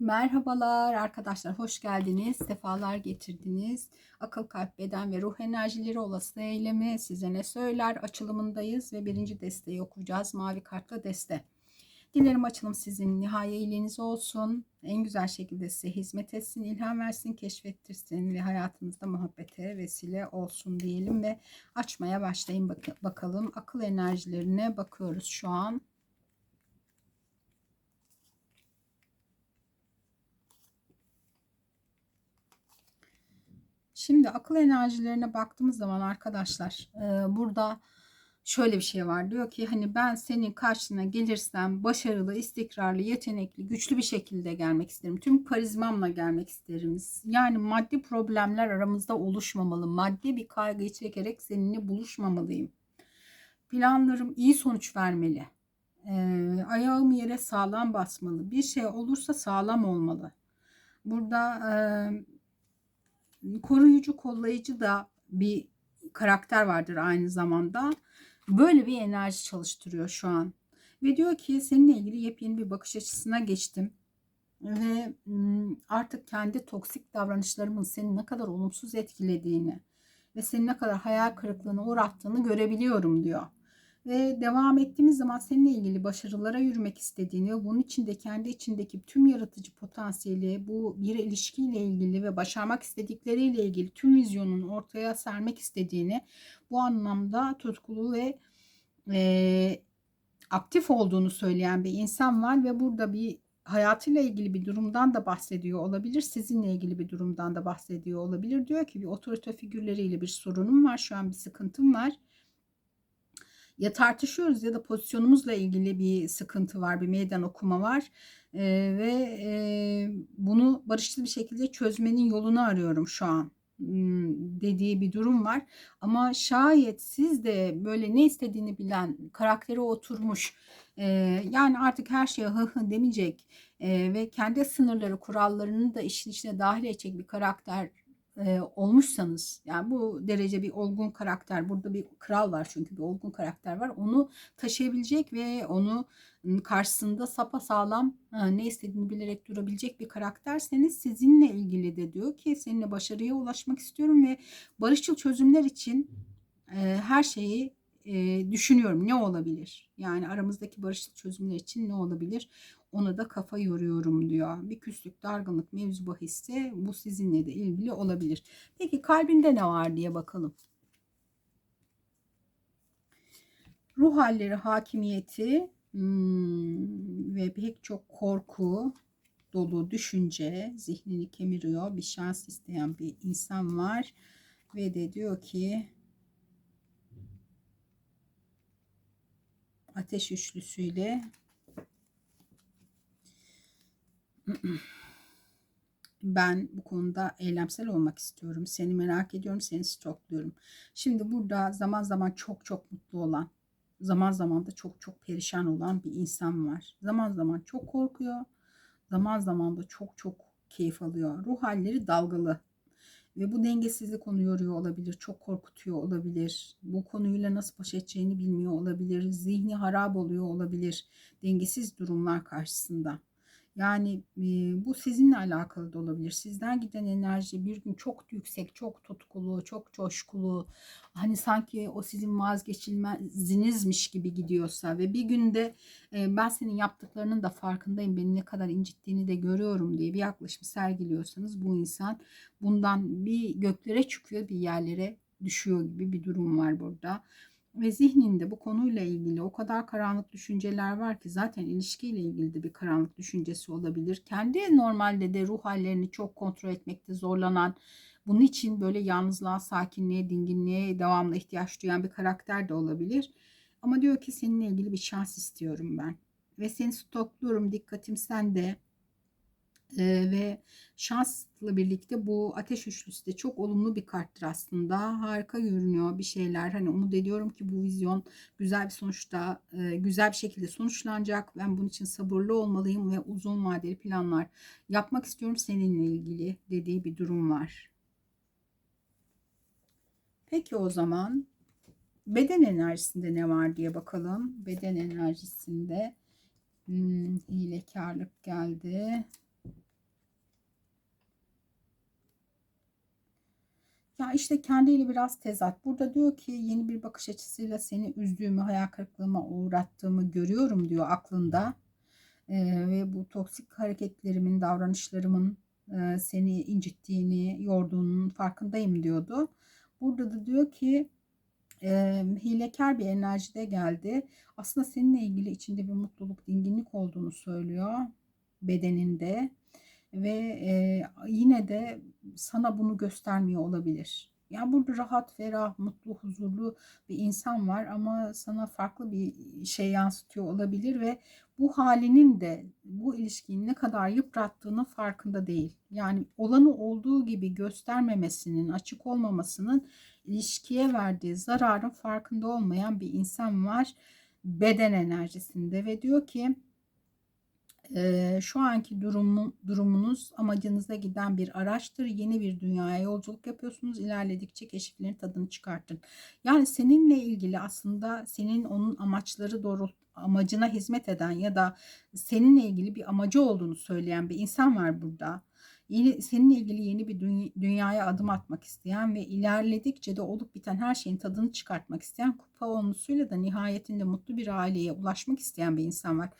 Merhabalar arkadaşlar, hoş geldiniz, sefalar getirdiniz. Akıl, kalp, beden ve ruh enerjileri olası eylemi size ne söyler açılımındayız ve birinci desteği okuyacağız. Mavi kartla deste. Dilerim açılım sizin nihai iyiliğiniz olsun. En güzel şekilde size hizmet etsin, ilham versin, keşfettirsin ve hayatınızda muhabbete vesile olsun diyelim ve açmaya başlayın Bak bakalım. Akıl enerjilerine bakıyoruz şu an. Şimdi akıl enerjilerine baktığımız zaman arkadaşlar e, burada şöyle bir şey var. Diyor ki hani ben senin karşına gelirsem başarılı, istikrarlı, yetenekli, güçlü bir şekilde gelmek isterim. Tüm karizmamla gelmek isterim. Yani maddi problemler aramızda oluşmamalı. Maddi bir kaygıyı çekerek seninle buluşmamalıyım. Planlarım iyi sonuç vermeli. E, ayağım yere sağlam basmalı. Bir şey olursa sağlam olmalı. Burada e, koruyucu, kollayıcı da bir karakter vardır aynı zamanda. Böyle bir enerji çalıştırıyor şu an. Ve diyor ki seninle ilgili yepyeni bir bakış açısına geçtim. Ve artık kendi toksik davranışlarımın seni ne kadar olumsuz etkilediğini ve seni ne kadar hayal kırıklığına uğrattığını görebiliyorum diyor. Ve devam ettiğimiz zaman seninle ilgili başarılara yürümek istediğini ve bunun içinde kendi içindeki tüm yaratıcı potansiyeli bu bir ilişkiyle ilgili ve başarmak istedikleriyle ilgili tüm vizyonunu ortaya sermek istediğini bu anlamda tutkulu ve e, aktif olduğunu söyleyen bir insan var ve burada bir hayatıyla ilgili bir durumdan da bahsediyor olabilir. Sizinle ilgili bir durumdan da bahsediyor olabilir. Diyor ki bir otorite figürleriyle bir sorunum var. Şu an bir sıkıntım var ya tartışıyoruz ya da pozisyonumuzla ilgili bir sıkıntı var, bir meydan okuma var e, ve e, bunu barışçıl bir şekilde çözmenin yolunu arıyorum şu an dediği bir durum var. Ama şayet siz de böyle ne istediğini bilen, karakteri oturmuş, e, yani artık her şeye hı hı demeyecek e, ve kendi sınırları, kurallarını da işin içine dahil edecek bir karakter olmuşsanız yani bu derece bir olgun karakter burada bir kral var çünkü bir olgun karakter var onu taşıyabilecek ve onu karşısında sapa sağlam ne istediğini bilerek durabilecek bir karakterseniz sizinle ilgili de diyor ki seninle başarıya ulaşmak istiyorum ve barışçıl çözümler için her şeyi düşünüyorum. Ne olabilir? Yani aramızdaki barışçıl çözümler için ne olabilir ona da kafa yoruyorum diyor. Bir küslük, dargınlık, mevzu bahisse bu sizinle de ilgili olabilir. Peki kalbinde ne var diye bakalım. Ruh halleri hakimiyeti hmm, ve pek çok korku dolu düşünce zihnini kemiriyor. Bir şans isteyen bir insan var. Ve de diyor ki ateş üçlüsüyle ben bu konuda eylemsel olmak istiyorum. Seni merak ediyorum, seni stokluyorum. Şimdi burada zaman zaman çok çok mutlu olan, zaman zaman da çok çok perişan olan bir insan var. Zaman zaman çok korkuyor, zaman zaman da çok çok keyif alıyor. Ruh halleri dalgalı. Ve bu dengesizlik onu yoruyor olabilir, çok korkutuyor olabilir. Bu konuyla nasıl baş edeceğini bilmiyor olabilir. Zihni harap oluyor olabilir. Dengesiz durumlar karşısında. Yani e, bu sizinle alakalı da olabilir. Sizden giden enerji bir gün çok yüksek, çok tutkulu, çok coşkulu. Hani sanki o sizin vazgeçilmezinizmiş gibi gidiyorsa ve bir günde e, ben senin yaptıklarının da farkındayım. Beni ne kadar incittiğini de görüyorum diye bir yaklaşım sergiliyorsanız bu insan bundan bir göklere çıkıyor, bir yerlere düşüyor gibi bir durum var burada ve zihninde bu konuyla ilgili o kadar karanlık düşünceler var ki zaten ilişkiyle ilgili de bir karanlık düşüncesi olabilir. Kendi normalde de ruh hallerini çok kontrol etmekte zorlanan, bunun için böyle yalnızlığa, sakinliğe, dinginliğe devamlı ihtiyaç duyan bir karakter de olabilir. Ama diyor ki seninle ilgili bir şans istiyorum ben. Ve seni stokluyorum, dikkatim sende ee, ve şansla birlikte bu ateş üçlüsü de çok olumlu bir karttır aslında. Harika görünüyor bir şeyler. Hani umut ediyorum ki bu vizyon güzel bir sonuçta e, güzel bir şekilde sonuçlanacak. Ben bunun için sabırlı olmalıyım ve uzun vadeli planlar yapmak istiyorum seninle ilgili dediği bir durum var. Peki o zaman beden enerjisinde ne var diye bakalım. Beden enerjisinde hmm, hilekarlık geldi. Ya işte kendiyle biraz tezat. Burada diyor ki yeni bir bakış açısıyla seni üzdüğümü, hayal kırıklığıma uğrattığımı görüyorum diyor aklında. Ee, ve bu toksik hareketlerimin, davranışlarımın e, seni incittiğini, yorduğunun farkındayım diyordu. Burada da diyor ki e, hilekar bir enerjide geldi. Aslında seninle ilgili içinde bir mutluluk, dinginlik olduğunu söylüyor bedeninde ve e, yine de sana bunu göstermiyor olabilir. Yani burada rahat, ferah, mutlu, huzurlu bir insan var ama sana farklı bir şey yansıtıyor olabilir ve bu halinin de bu ilişkiyi ne kadar yıprattığının farkında değil. Yani olanı olduğu gibi göstermemesinin, açık olmamasının ilişkiye verdiği zararın farkında olmayan bir insan var beden enerjisinde ve diyor ki e, şu anki durumu, durumunuz amacınıza giden bir araçtır. Yeni bir dünyaya yolculuk yapıyorsunuz. İlerledikçe keşiflerin tadını çıkartın. Yani seninle ilgili aslında senin onun amaçları doğru amacına hizmet eden ya da seninle ilgili bir amacı olduğunu söyleyen bir insan var burada. Yeni, seninle ilgili yeni bir dünya, dünyaya adım atmak isteyen ve ilerledikçe de olup biten her şeyin tadını çıkartmak isteyen kupa olmuşuyla da nihayetinde mutlu bir aileye ulaşmak isteyen bir insan var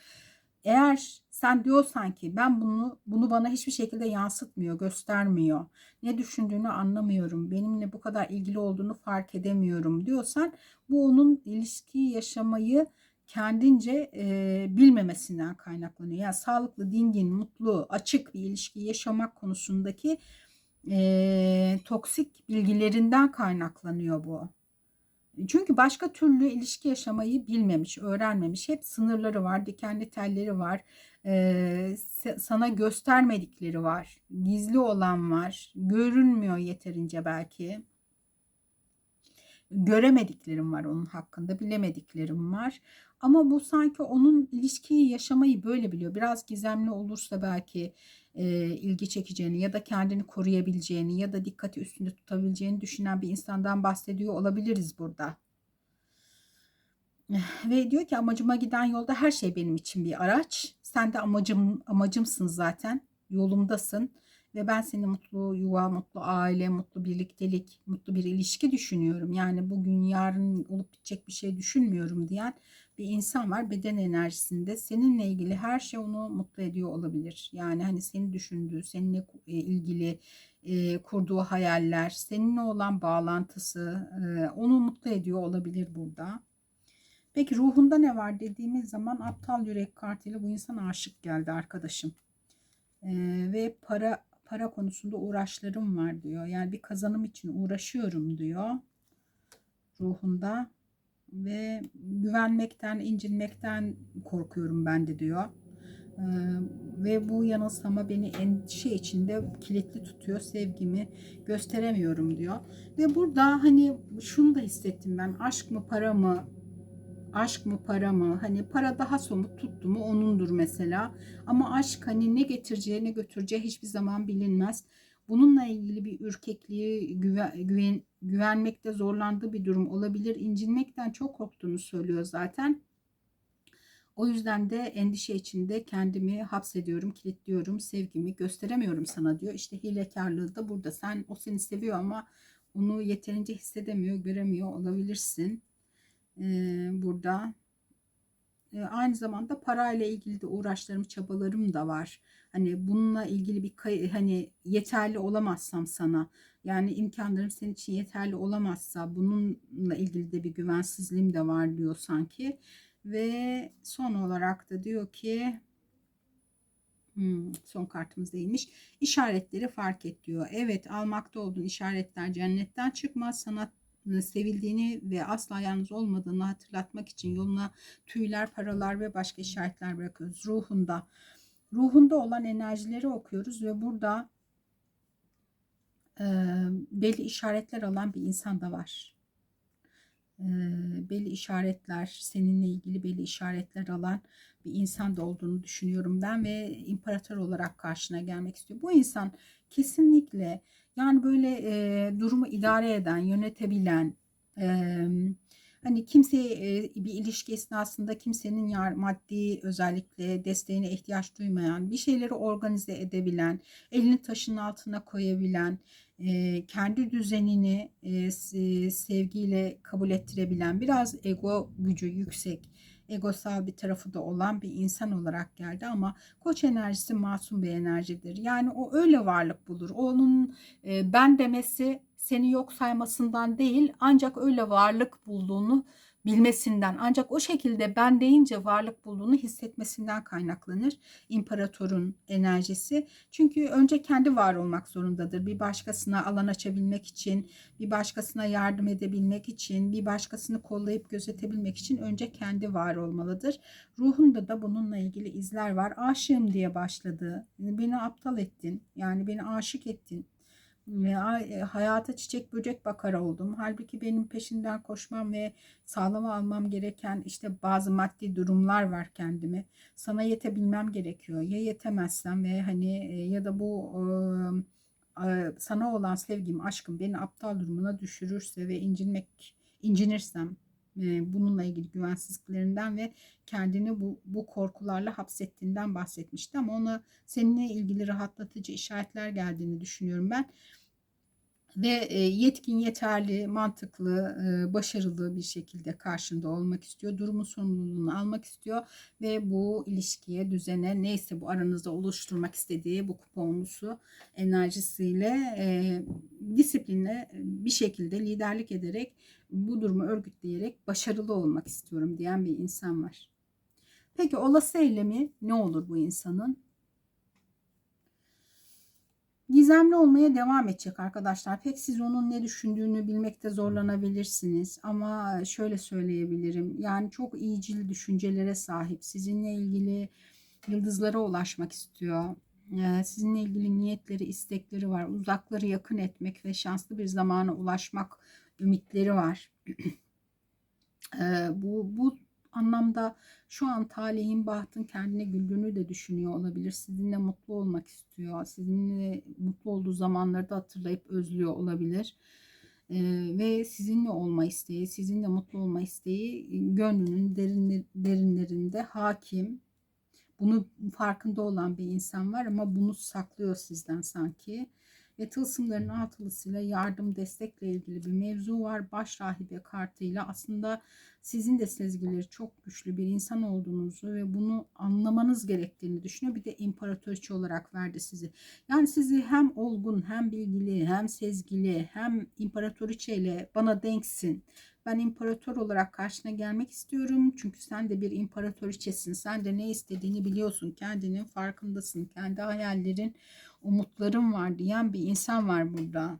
eğer sen diyorsan ki ben bunu bunu bana hiçbir şekilde yansıtmıyor, göstermiyor. Ne düşündüğünü anlamıyorum. Benimle bu kadar ilgili olduğunu fark edemiyorum diyorsan bu onun ilişkiyi yaşamayı kendince e, bilmemesinden kaynaklanıyor. Yani sağlıklı, dingin, mutlu, açık bir ilişki yaşamak konusundaki e, toksik bilgilerinden kaynaklanıyor bu. Çünkü başka türlü ilişki yaşamayı bilmemiş, öğrenmemiş. Hep sınırları var, dikenli telleri var. Ee, sana göstermedikleri var. Gizli olan var. Görünmüyor yeterince belki. Göremediklerim var onun hakkında, bilemediklerim var. Ama bu sanki onun ilişkiyi yaşamayı böyle biliyor. Biraz gizemli olursa belki e, ilgi çekeceğini ya da kendini koruyabileceğini ya da dikkati üstünde tutabileceğini düşünen bir insandan bahsediyor olabiliriz burada. Ve diyor ki amacıma giden yolda her şey benim için bir araç. Sen de amacım amacımsın zaten. Yolumdasın ve ben seni mutlu yuva, mutlu aile, mutlu birliktelik, mutlu bir ilişki düşünüyorum. Yani bugün yarın olup bitecek bir şey düşünmüyorum diyen bir insan var beden enerjisinde. Seninle ilgili her şey onu mutlu ediyor olabilir. Yani hani seni düşündüğü, seninle e, ilgili e, kurduğu hayaller, seninle olan bağlantısı e, onu mutlu ediyor olabilir burada. Peki ruhunda ne var dediğimiz zaman aptal yürek kartıyla bu insan aşık geldi arkadaşım. E, ve para para konusunda uğraşlarım var diyor. Yani bir kazanım için uğraşıyorum diyor ruhunda ve güvenmekten, incinmekten korkuyorum ben de diyor. Ee, ve bu yanılsama beni endişe içinde kilitli tutuyor. Sevgimi gösteremiyorum diyor. Ve burada hani şunu da hissettim ben. Aşk mı para mı? Aşk mı para mı? Hani para daha somut tuttu mu onundur mesela. Ama aşk hani ne getireceği ne götüreceği hiçbir zaman bilinmez. Bununla ilgili bir ürkekliği, güven, güven, güvenmekte zorlandığı bir durum olabilir. İncinmekten çok korktuğunu söylüyor zaten. O yüzden de endişe içinde kendimi hapsediyorum, kilitliyorum, sevgimi gösteremiyorum sana diyor. İşte hilekarlığı da burada. Sen o seni seviyor ama onu yeterince hissedemiyor, göremiyor olabilirsin. Ee, burada e, aynı zamanda parayla ilgili de uğraşlarım, çabalarım da var. Hani bununla ilgili bir hani yeterli olamazsam sana yani imkanlarım senin için yeterli olamazsa bununla ilgili de bir güvensizliğim de var diyor sanki. Ve son olarak da diyor ki Hmm, son kartımız değilmiş. İşaretleri fark et diyor. Evet almakta olduğun işaretler cennetten çıkmaz. Sana sevildiğini ve asla yalnız olmadığını hatırlatmak için yoluna tüyler, paralar ve başka işaretler bırakıyoruz. Ruhunda. Ruhunda olan enerjileri okuyoruz ve burada e, belli işaretler alan bir insan da var. E, belli işaretler, seninle ilgili belli işaretler alan bir insan da olduğunu düşünüyorum ben ve imparator olarak karşına gelmek istiyor. Bu insan kesinlikle yani böyle e, idare eden, yönetebilen, e, Hani kimseye e, bir ilişki esnasında kimsenin yar, maddi özellikle desteğine ihtiyaç duymayan, bir şeyleri organize edebilen, elini taşın altına koyabilen, e, kendi düzenini e, sevgiyle kabul ettirebilen, biraz ego gücü yüksek, egosal bir tarafı da olan bir insan olarak geldi ama koç enerjisi masum bir enerjidir. Yani o öyle varlık bulur. Onun e, ben demesi seni yok saymasından değil ancak öyle varlık bulduğunu bilmesinden ancak o şekilde ben deyince varlık bulduğunu hissetmesinden kaynaklanır imparatorun enerjisi. Çünkü önce kendi var olmak zorundadır. Bir başkasına alan açabilmek için, bir başkasına yardım edebilmek için, bir başkasını kollayıp gözetebilmek için önce kendi var olmalıdır. Ruhunda da bununla ilgili izler var. Aşığım diye başladı. Beni aptal ettin. Yani beni aşık ettin e, hayata çiçek böcek bakar oldum. Halbuki benim peşinden koşmam ve sağlama almam gereken işte bazı maddi durumlar var kendime. Sana yetebilmem gerekiyor. Ya yetemezsem ve hani ya da bu sana olan sevgim, aşkım beni aptal durumuna düşürürse ve incinmek incinirsem bununla ilgili güvensizliklerinden ve kendini bu, bu korkularla hapsettiğinden bahsetmişti. Ama ona seninle ilgili rahatlatıcı işaretler geldiğini düşünüyorum ben ve yetkin, yeterli, mantıklı, başarılı bir şekilde karşında olmak istiyor. Durumun sorumluluğunu almak istiyor ve bu ilişkiye, düzene neyse bu aranızda oluşturmak istediği bu kuponlusu enerjisiyle disiplinle bir şekilde liderlik ederek bu durumu örgütleyerek başarılı olmak istiyorum diyen bir insan var. Peki olası eylemi ne olur bu insanın? Gizemli olmaya devam edecek arkadaşlar. Pek siz onun ne düşündüğünü bilmekte zorlanabilirsiniz. Ama şöyle söyleyebilirim. Yani çok iyicil düşüncelere sahip. Sizinle ilgili yıldızlara ulaşmak istiyor. Ee, sizinle ilgili niyetleri, istekleri var. Uzakları yakın etmek ve şanslı bir zamana ulaşmak ümitleri var. Ee, bu, bu anlamda şu an talihin bahtın kendine güldüğünü de düşünüyor olabilir. Sizinle mutlu olmak istiyor. Sizinle mutlu olduğu zamanları da hatırlayıp özlüyor olabilir. Ee, ve sizinle olma isteği, sizinle mutlu olma isteği gönlünün derin, derinlerinde hakim. Bunu farkında olan bir insan var ama bunu saklıyor sizden sanki ve tılsımların altılısıyla yardım destekle ilgili bir mevzu var. Baş rahibe kartıyla aslında sizin de sezgileri çok güçlü bir insan olduğunuzu ve bunu anlamanız gerektiğini düşünüyor. Bir de imparatoriçe olarak verdi sizi. Yani sizi hem olgun hem bilgili hem sezgili hem imparatoriçe ile bana denksin. Ben imparator olarak karşına gelmek istiyorum. Çünkü sen de bir imparatoriçesin. Sen de ne istediğini biliyorsun. Kendinin farkındasın. Kendi hayallerin umutlarım var diyen bir insan var burada.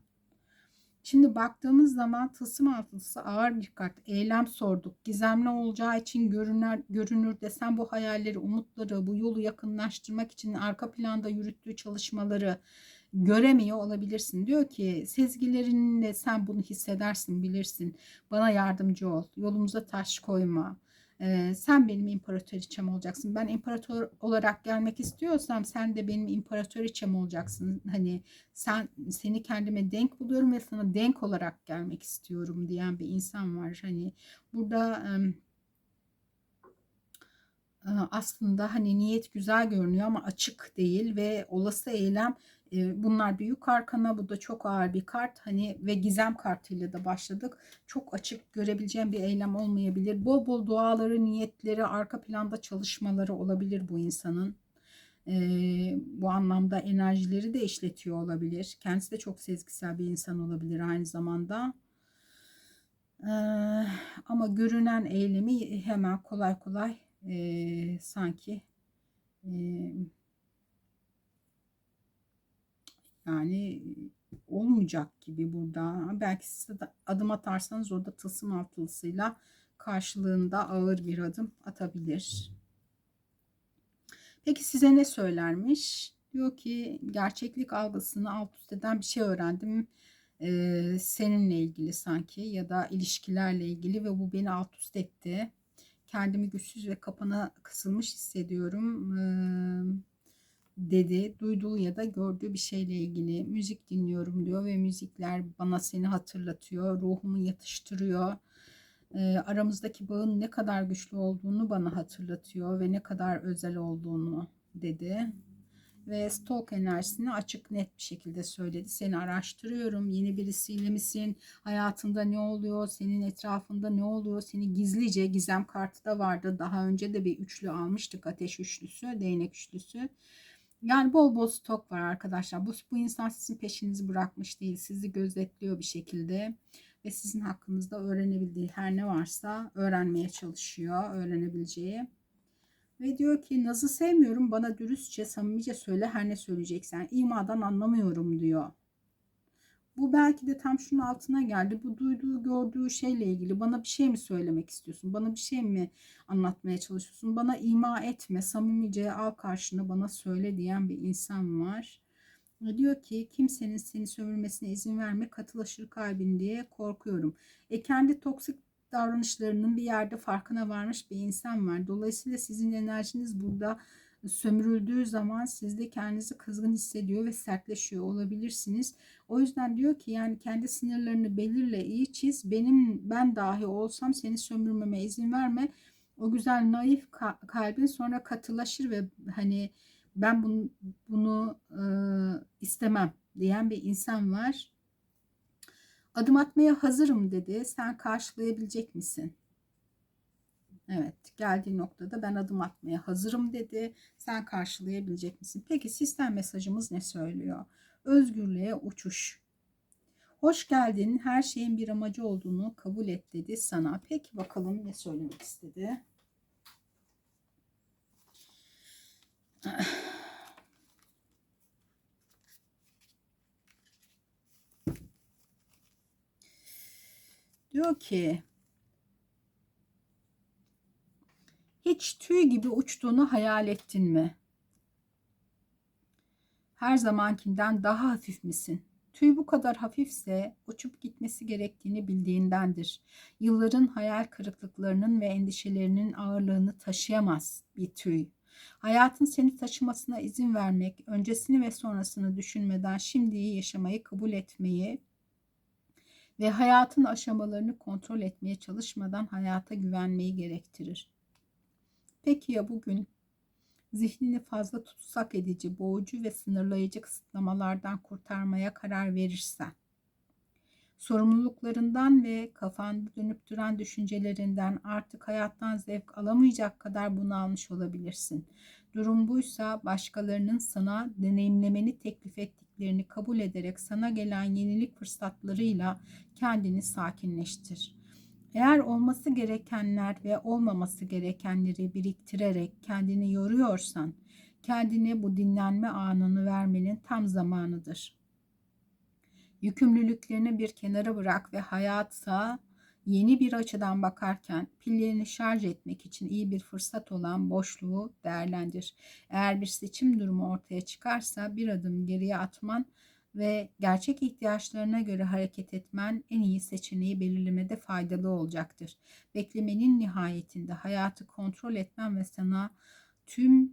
Şimdi baktığımız zaman tılsım altılısı ağır bir kart. Eylem sorduk. Gizemli olacağı için görünür, görünür desem bu hayalleri, umutları, bu yolu yakınlaştırmak için arka planda yürüttüğü çalışmaları göremiyor olabilirsin. Diyor ki sezgilerinle sen bunu hissedersin, bilirsin. Bana yardımcı ol. Yolumuza taş koyma ee, sen benim imparatoriçem olacaksın. Ben imparator olarak gelmek istiyorsam sen de benim imparatoriçem olacaksın. Hani sen seni kendime denk buluyorum ve sana denk olarak gelmek istiyorum diyen bir insan var. Hani burada aslında hani niyet güzel görünüyor ama açık değil ve olası eylem bunlar büyük arkana bu da çok ağır bir kart. Hani ve gizem kartıyla da başladık. Çok açık görebileceğim bir eylem olmayabilir. Bol bol duaları niyetleri arka planda çalışmaları olabilir bu insanın. Bu anlamda enerjileri de işletiyor olabilir. Kendisi de çok sezgisel bir insan olabilir aynı zamanda. Ama görünen eylemi hemen kolay kolay sanki yani olmayacak gibi burada. Belki siz de adım atarsanız orada tılsım altılısıyla karşılığında ağır bir adım atabilir. Peki size ne söylermiş? Diyor ki gerçeklik algısını alt üst eden bir şey öğrendim. Ee, seninle ilgili sanki ya da ilişkilerle ilgili ve bu beni alt üst etti. Kendimi güçsüz ve kapana kısılmış hissediyorum. Dedi. Duyduğu ya da gördüğü bir şeyle ilgili müzik dinliyorum diyor ve müzikler bana seni hatırlatıyor. Ruhumu yatıştırıyor. aramızdaki bağın ne kadar güçlü olduğunu bana hatırlatıyor ve ne kadar özel olduğunu dedi. Ve stalk enerjisini açık net bir şekilde söyledi. Seni araştırıyorum. Yeni birisiyle misin? Hayatında ne oluyor? Senin etrafında ne oluyor? Seni gizlice gizem kartı da vardı. Daha önce de bir üçlü almıştık. Ateş üçlüsü, değnek üçlüsü. Yani bol bol stok var arkadaşlar. Bu, bu insan sizin peşinizi bırakmış değil. Sizi gözetliyor bir şekilde ve sizin hakkınızda öğrenebildiği her ne varsa öğrenmeye çalışıyor, öğrenebileceği. Ve diyor ki Naz'ı sevmiyorum bana dürüstçe, samimice söyle her ne söyleyeceksen. İmadan anlamıyorum diyor. Bu belki de tam şunun altına geldi. Bu duyduğu, gördüğü şeyle ilgili bana bir şey mi söylemek istiyorsun? Bana bir şey mi anlatmaya çalışıyorsun? Bana ima etme, samimice al karşına bana söyle diyen bir insan var. Diyor ki kimsenin seni sömürmesine izin verme katılaşır kalbin diye korkuyorum. E kendi toksik davranışlarının bir yerde farkına varmış bir insan var. Dolayısıyla sizin enerjiniz burada sömürüldüğü zaman siz de kendinizi kızgın hissediyor ve sertleşiyor olabilirsiniz. O yüzden diyor ki yani kendi sınırlarını belirle, iyi çiz. Benim ben dahi olsam seni sömürmeme izin verme. O güzel naif kalbin sonra katılaşır ve hani ben bunu, bunu e, istemem diyen bir insan var. Adım atmaya hazırım dedi. Sen karşılayabilecek misin? Evet geldiği noktada ben adım atmaya hazırım dedi. Sen karşılayabilecek misin? Peki sistem mesajımız ne söylüyor? Özgürlüğe uçuş. Hoş geldin. Her şeyin bir amacı olduğunu kabul et dedi sana. Peki bakalım ne söylemek istedi? Diyor ki hiç tüy gibi uçtuğunu hayal ettin mi? Her zamankinden daha hafif misin? Tüy bu kadar hafifse uçup gitmesi gerektiğini bildiğindendir. Yılların hayal kırıklıklarının ve endişelerinin ağırlığını taşıyamaz bir tüy. Hayatın seni taşımasına izin vermek, öncesini ve sonrasını düşünmeden şimdiyi yaşamayı kabul etmeyi ve hayatın aşamalarını kontrol etmeye çalışmadan hayata güvenmeyi gerektirir. Peki ya bugün zihnini fazla tutsak edici, boğucu ve sınırlayıcı kısıtlamalardan kurtarmaya karar verirsen? Sorumluluklarından ve kafanda dönüp duran düşüncelerinden artık hayattan zevk alamayacak kadar bunalmış olabilirsin. Durum buysa başkalarının sana deneyimlemeni teklif ettiklerini kabul ederek sana gelen yenilik fırsatlarıyla kendini sakinleştir. Eğer olması gerekenler ve olmaması gerekenleri biriktirerek kendini yoruyorsan, kendine bu dinlenme anını vermenin tam zamanıdır.'' Yükümlülüklerini bir kenara bırak ve hayata yeni bir açıdan bakarken pillerini şarj etmek için iyi bir fırsat olan boşluğu değerlendir. Eğer bir seçim durumu ortaya çıkarsa bir adım geriye atman ve gerçek ihtiyaçlarına göre hareket etmen en iyi seçeneği belirlemede faydalı olacaktır. Beklemenin nihayetinde hayatı kontrol etmen ve sana tüm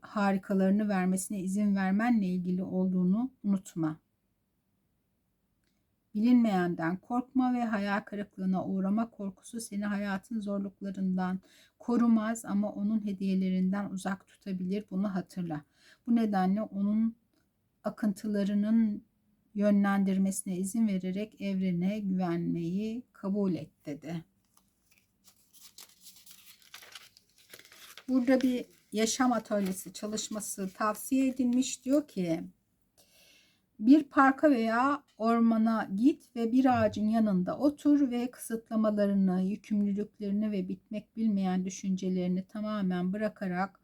harikalarını vermesine izin vermenle ilgili olduğunu unutma. Bilinmeyenden korkma ve hayal kırıklığına uğrama korkusu seni hayatın zorluklarından korumaz ama onun hediyelerinden uzak tutabilir. Bunu hatırla. Bu nedenle onun akıntılarının yönlendirmesine izin vererek evrene güvenmeyi kabul et dedi. Burada bir yaşam atölyesi çalışması tavsiye edilmiş. Diyor ki bir parka veya ormana git ve bir ağacın yanında otur ve kısıtlamalarını, yükümlülüklerini ve bitmek bilmeyen düşüncelerini tamamen bırakarak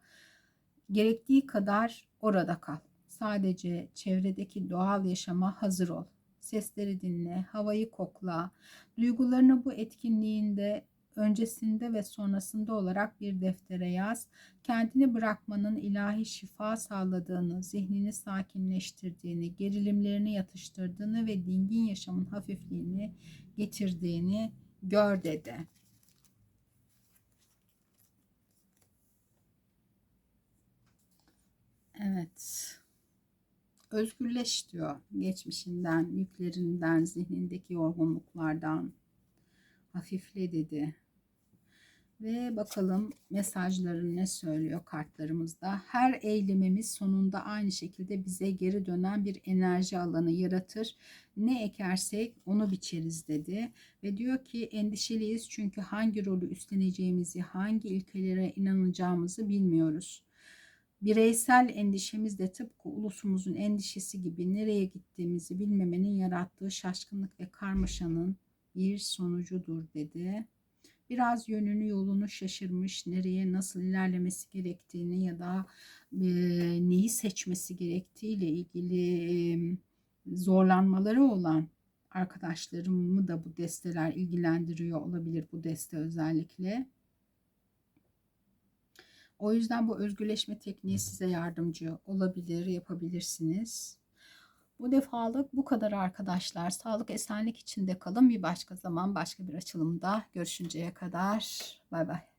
gerektiği kadar orada kal. Sadece çevredeki doğal yaşama hazır ol. Sesleri dinle, havayı kokla. Duygularını bu etkinliğinde öncesinde ve sonrasında olarak bir deftere yaz. Kendini bırakmanın ilahi şifa sağladığını, zihnini sakinleştirdiğini, gerilimlerini yatıştırdığını ve dingin yaşamın hafifliğini getirdiğini gör dedi. Evet. Özgürleş diyor geçmişinden, yüklerinden, zihnindeki yorgunluklardan, Hafifle dedi. Ve bakalım mesajların ne söylüyor kartlarımızda. Her eylemimiz sonunda aynı şekilde bize geri dönen bir enerji alanı yaratır. Ne ekersek onu biçeriz dedi. Ve diyor ki endişeliyiz çünkü hangi rolü üstleneceğimizi, hangi ilkelere inanacağımızı bilmiyoruz. Bireysel endişemiz de tıpkı ulusumuzun endişesi gibi nereye gittiğimizi bilmemenin yarattığı şaşkınlık ve karmaşanın bir sonucudur dedi biraz yönünü yolunu şaşırmış, nereye nasıl ilerlemesi gerektiğini ya da e, neyi seçmesi gerektiğiyle ilgili e, zorlanmaları olan arkadaşlarımı da bu desteler ilgilendiriyor olabilir bu deste özellikle. O yüzden bu özgürleşme tekniği size yardımcı olabilir, yapabilirsiniz. Bu defalık bu kadar arkadaşlar. Sağlık esenlik içinde kalın. Bir başka zaman başka bir açılımda görüşünceye kadar. Bay bay.